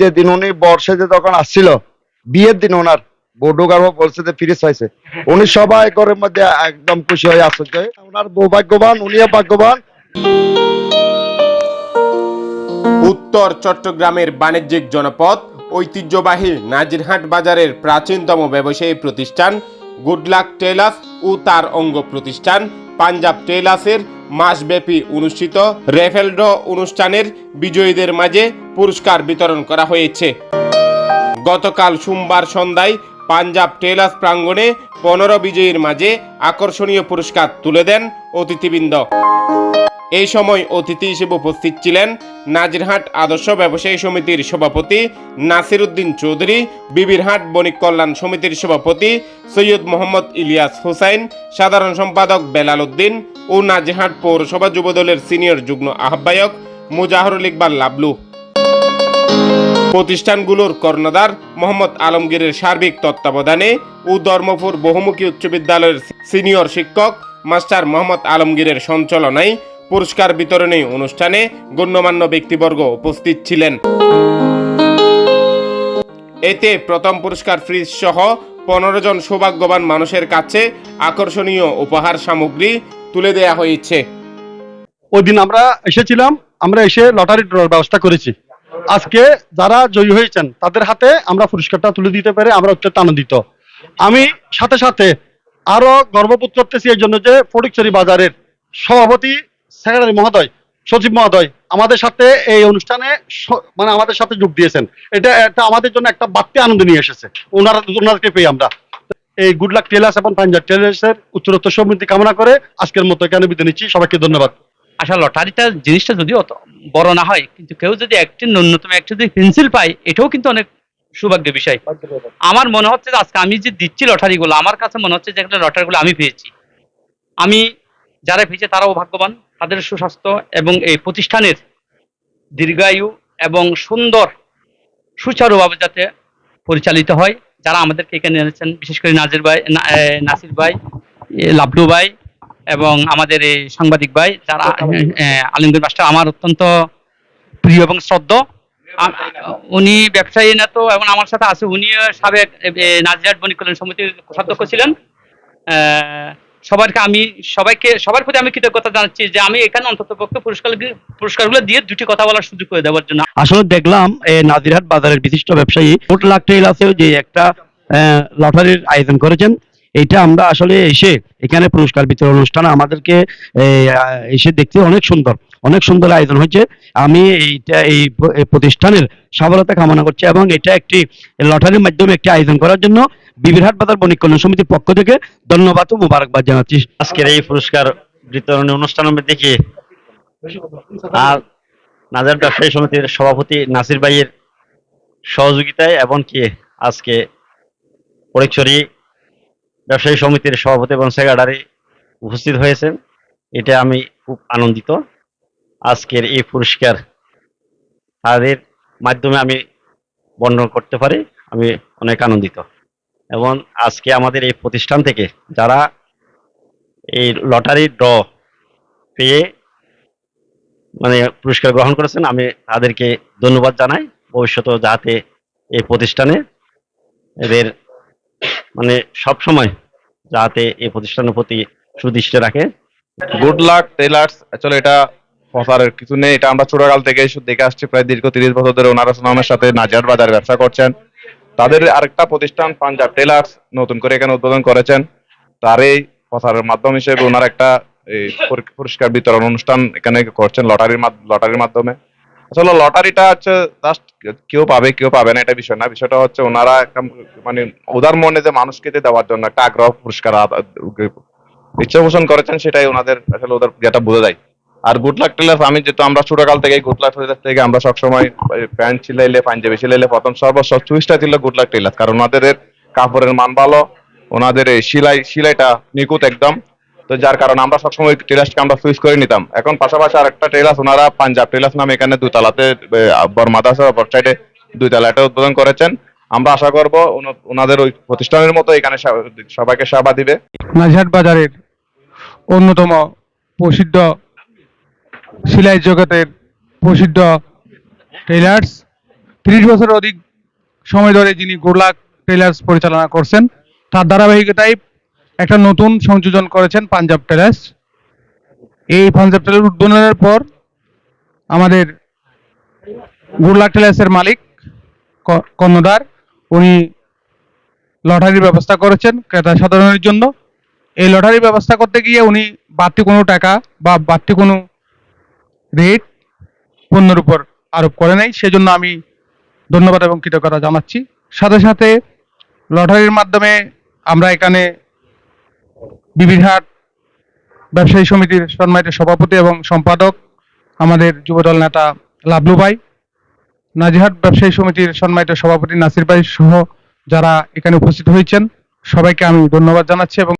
যেদিন উনি বর্ষে যে তখন আসছিল, বিয়ের দিন ওনার বলছে যে ফিরিস হয়েছে। উনি সবাই ঘরের মধ্যে একদম খুশি হয়ে ওনার উনিও ভাগ্যবান। উত্তর চট্টগ্রামের বাণিজ্যিক জনপদ, ঐতিহ্যবাহী নাজিরহাট বাজারের প্রাচীনতম ব্যবসায়ী প্রতিষ্ঠান, গুডলাক টেলাস ও তার অঙ্গ প্রতিষ্ঠান পাঞ্জাব টেলাসের মাসব্যাপী অনুষ্ঠিত রেফেল ড্র অনুষ্ঠানের বিজয়ীদের মাঝে পুরস্কার বিতরণ করা হয়েছে। গতকাল সোমবার সন্ধ্যায় পাঞ্জাব টেলাস প্রাঙ্গণে পনেরো বিজয়ীর মাঝে আকর্ষণীয় পুরস্কার তুলে দেন অতিথিবৃন্দ। এই সময় অতিথি হিসেবে উপস্থিত ছিলেন নাজিরহাট আদর্শ ব্যবসায়ী সমিতির সভাপতি নাসির উদ্দিন চৌধুরী, বিবিরহাট বণিক কল্যাণ সমিতির সভাপতি সৈয়দ মোহাম্মদ ইলিয়াস হুসাইন, সাধারণ সম্পাদক বেলাল উদ্দিন ও নাজিরহাট পৌরসভা যুবদলের সিনিয়র যুগ্ম আহ্বায়ক মুজাহরুল ইকবাল লাবলু। প্রতিষ্ঠানগুলোর কর্ণধার মোহাম্মদ আলমগীরের সার্বিক তত্ত্বাবধানে ও ধর্মপুর বহুমুখী উচ্চ বিদ্যালয়ের সিনিয়র শিক্ষক মাস্টার মোহাম্মদ আলমগীরের সঞ্চালনায় পুরস্কার বিতরণী অনুষ্ঠানে গণ্যমান্য ব্যক্তিবর্গ উপস্থিত ছিলেন। এতে প্রথম পুরস্কার ফ্রিজ সহ পনেরো জন সৌভাগ্যবান মানুষের কাছে আকর্ষণীয় উপহার সামগ্রী তুলে দেয়া হয়েছে। ওই দিন আমরা এসেছিলাম, আমরা এসে লটারি ড্রর ব্যবস্থা করেছি। আজকে যারা জয়ী হয়েছেন, তাদের হাতে আমরা পুরস্কারটা তুলে দিতে পেরে, আমরা অত্যন্ত আনন্দিত আমি সাথে সাথে আরও গর্ববোধ করতেছি এই জন্য যে ফটিকছড়ি বাজারের সভাপতি সেক্রেটারি মহোদয়, সচিব মহোদয়, আমাদের সাথে এই অনুষ্ঠানে মানে আমাদের সাথে যোগ দিয়েছেন। এটা একটা আমাদের জন্য একটা বাড়তি আনন্দ নিয়ে এসেছে। ওনারা, ওনাদেরকে পেয়ে আমরা। এই গুড লাক টেলার্স এবং পাঞ্জাব টেলার্সের উত্তরোত্তর সমৃদ্ধি কামনা করে আজকের মতো এখানে বিদায় নিচ্ছি। সবাইকে ধন্যবাদ। আসলে লটারিটা জিনিসটা যদি অত বড় না হয় কিন্তু কেউ যদি একটি ন্যূনতম একটি যদি পেন্সিল পায় এটাও কিন্তু অনেক সৌভাগ্যের বিষয়। আমার মনে হচ্ছে যে আজকে আমি যে দিচ্ছি লটারিগুলো আমার কাছে মনে হচ্ছে যে একটা লটারিগুলো আমি পেয়েছি। আমি যারা পেয়েছে তারাও ভাগ্যবান তাদের সুস্বাস্থ্য এবং এই প্রতিষ্ঠানের দীর্ঘায়ু এবং সুন্দর সুচারুভাবে যাতে পরিচালিত হয়। যারা আমাদেরকে এখানে এনেছেন বিশেষ করে নাজির ভাই নাসির ভাই এ, লাবলু ভাই এবং আমাদের এই সাংবাদিক ভাই যারা এ, আলিমগীর মাস্টার আমার অত্যন্ত প্রিয় এবং শ্রদ্ধ। উনি ব্যবসায়ী না তো এবং আমার সাথে আছে। উনি সাবেক এ, নাজিরহাট বণিক কল্যাণ সমিতির কোষাধ্যক্ষ ছিলেন। সবাইকে আমি সবাইকে সবার প্রতি আমি কৃতজ্ঞতা জানাচ্ছি যে আমি এখানে অন্তত পক্ষে পুরস্কার পুরস্কারগুলো দিয়ে দুটি কথা বলার সুযোগ করে দেওয়ার জন্য। আসলে দেখলাম নাজিরহাট বাজারের বিশিষ্ট ব্যবসায়ী। কোট লাখ টেইলার্সেও যে একটা লটারির আয়োজন করেছেন। এটা আমরা আসলে এসে এখানে পুরস্কার বিতরণ অনুষ্ঠান আমাদেরকে এসে দেখতে অনেক সুন্দর অনেক সুন্দর আয়োজন হয়েছে। আমি এইটা, এই প্রতিষ্ঠানের সফলতা কামনা করছি এবং এটা একটি লটারির মাধ্যমে একটি আয়োজন করার জন্য বিবিরহাট বাজার বণিক কল্যাণ সমিতির পক্ষ থেকে ধন্যবাদ ও মোবারকবাদ জানাচ্ছি। আজকের এই পুরস্কার বিতরণী অনুষ্ঠান মধ্যে কি আর নাজার ব্যবসায়ী সমিতির সভাপতি নাসির ভাইয়ের সহযোগিতায়, এবং কি আজকে পরীক্ষরী ব্যবসায়ী সমিতির সভাপতি এবং সেক্রেটারি উপস্থিত হয়েছেন। এটা আমি খুব আনন্দিত। আজকের এই পুরস্কার তাদের মাধ্যমে আমি বর্ণনা করতে পারি। আমি অনেক আনন্দিত। এবং আজকে আমাদের এই প্রতিষ্ঠান থেকে যারা এই লটারি ড্র পেয়ে মানে পুরস্কার গ্রহণ করেছেন, আমি তাদেরকে ধন্যবাদ জানাই। ভবিষ্যতেও যাতে এই প্রতিষ্ঠানে এদের মানে সব সময় যাতে এই প্রতিষ্ঠানের প্রতি সুদৃষ্টি রাখে। গুড লাক টেলার্স অ্যাকচুয়ালি এটা প্রচারের কিছু নেই। এটা আমরা ছোটকাল থেকে দেখে আসছি। প্রায় দীর্ঘ তিরিশ বছর ধরে ওনারা সুনামের সাথে নাজিয়ার বাজার ব্যবসা করছেন। তাদের আরেকটা প্রতিষ্ঠান, পাঞ্জাব টেলার্স নতুন করে এখানে উদ্বোধন করেছেন। তার এই প্রচারের মাধ্যম হিসেবে ওনারা একটা পুরস্কার বিতরণ অনুষ্ঠান এখানে করছেন লটারির লটারির মাধ্যমে। আসলে লটারিটা হচ্ছে জাস্ট কেউ পাবে কেউ পাবে না, এটা বিষয় না। বিষয়টা হচ্ছে ওনারা একটা মানে উদার মনে যে মানুষকে যে দেওয়ার জন্য একটা আগ্রহ, পুরস্কার ইচ্ছা পোষণ করেছেন, সেটাই ওনাদের আসলে ওদের যেটা বোঝা যায়। আর গুড লাক টেলার্স আমি যেহেতু আমরা ছোটকাল থেকে গুড লাক টেলার্স থেকে আমরা সবসময় প্যান্ট সিলাইলে পাঞ্জাবি সিলাইলে প্রথম সর্বস্ব চুইসটা ছিল গুড লাক টেলার্স কারণ ওনাদের কাপড়ের মান ভালো, ওনাদের এই সেলাই, সেলাইটা নিখুঁত একদম। তো যার কারণে আমরা সবসময় টেলার্সকে আমরা সুইচ করে নিতাম। এখন পাশাপাশি আরেকটা টেলার্স ওনারা পাঞ্জাব টেলার্স নামে এখানে দুতলাতে বর্মাদাস অপর সাইডে দুই তলাটা উদ্বোধন করেছেন। আমরা আশা করব ওনাদের ওই প্রতিষ্ঠানের মতো এখানে সবাইকে সেবা দিবে। নাজিরহাট বাজারের অন্যতম প্রসিদ্ধ সিলাই জগতের প্রসিদ্ধ টেলার্স তিরিশ বছরের অধিক সময় ধরে যিনি গোলাক টেলার্স পরিচালনা করছেন, তার ধারাবাহিকতায় একটা নতুন সংযোজন করেছেন পাঞ্জাব টেলার্স এই পাঞ্জাব টেলার উদ্বোধনের পর আমাদের গুরলাক টেলার্সের মালিক ক- কর্ণধার, উনি লটারির ব্যবস্থা করেছেন ক্রেতা সাধারণের জন্য। এই লটারির ব্যবস্থা করতে গিয়ে উনি বাড়তি কোনো টাকা বা বাড়তি কোনো রেট পণ্যের উপর আরোপ করে নাই। সেজন্য আমি ধন্যবাদ এবং কৃতজ্ঞতা জানাচ্ছি। সাথে সাথে লটারির মাধ্যমে আমরা এখানে বিবিরহাট ব্যবসায়ী সমিতির সম্মানিত সভাপতি এবং সম্পাদক, আমাদের যুবদল নেতা লাবলু ভাই নাজিহাট ব্যবসায়ী সমিতির সম্মানিত সভাপতি নাসির ভাই সহ যারা এখানে উপস্থিত হয়েছেন, সবাইকে আমি ধন্যবাদ জানাচ্ছি এবং